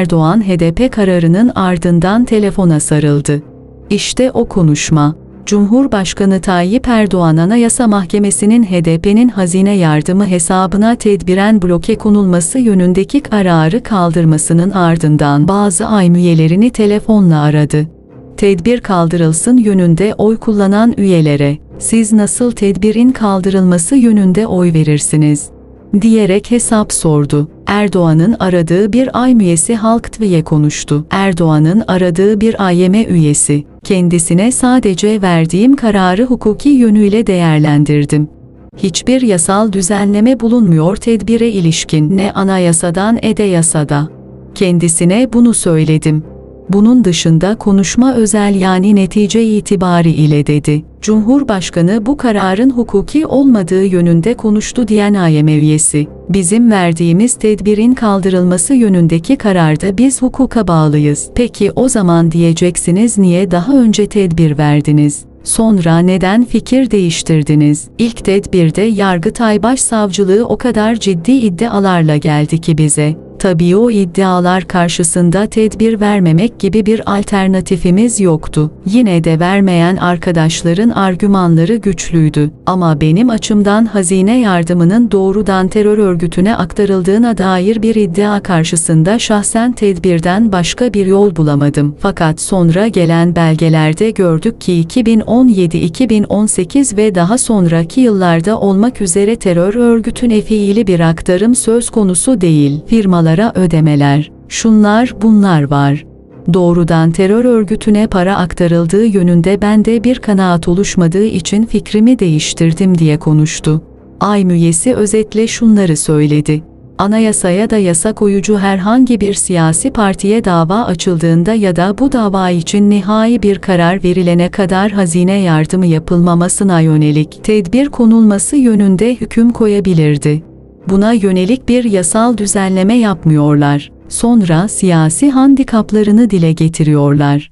Erdoğan HDP kararının ardından telefona sarıldı. İşte o konuşma. Cumhurbaşkanı Tayyip Erdoğan Anayasa Mahkemesi'nin HDP'nin hazine yardımı hesabına tedbiren bloke konulması yönündeki kararı kaldırmasının ardından bazı AYM üyelerini telefonla aradı. Tedbir kaldırılsın yönünde oy kullanan üyelere, siz nasıl tedbirin kaldırılması yönünde oy verirsiniz? Diyerek hesap sordu. Erdoğan'ın aradığı bir AYM üyesi Halk TV'ye konuştu. Erdoğan'ın aradığı bir AYM üyesi, kendisine sadece verdiğim kararı hukuki yönüyle değerlendirdim. Hiçbir yasal düzenleme bulunmuyor tedbire ilişkin ne anayasadan ne de yasada. Kendisine bunu söyledim. Bunun dışında konuşma özel yani netice itibari ile dedi. Cumhurbaşkanı bu kararın hukuki olmadığı yönünde konuştu diyen AYM üyesi. Bizim verdiğimiz tedbirin kaldırılması yönündeki kararda biz hukuka bağlıyız. Peki o zaman diyeceksiniz niye daha önce tedbir verdiniz? Sonra neden fikir değiştirdiniz? İlk tedbirde Yargıtay Başsavcılığı o kadar ciddi iddialarla geldi ki bize. Tabii o iddialar karşısında tedbir vermemek gibi bir alternatifimiz yoktu. Yine de vermeyen arkadaşların argümanları güçlüydü. Ama benim açımdan hazine yardımının doğrudan terör örgütüne aktarıldığına dair bir iddia karşısında şahsen tedbirden başka bir yol bulamadım. Fakat sonra gelen belgelerde gördük ki 2017-2018 ve daha sonraki yıllarda olmak üzere terör örgütüne fiili bir aktarım söz konusu değil. Firmalar firmalara ödemeler, şunlar bunlar var. Doğrudan terör örgütüne para aktarıldığı yönünde bende bir kanaat oluşmadığı için fikrimi değiştirdim diye konuştu. Ay üyesi özetle şunları söyledi. Anayasaya da yasa koyucu herhangi bir siyasi partiye dava açıldığında ya da bu dava için nihai bir karar verilene kadar hazine yardımı yapılmamasına yönelik tedbir konulması yönünde hüküm koyabilirdi. Buna yönelik bir yasal düzenleme yapmıyorlar. Sonra siyasi handikaplarını dile getiriyorlar.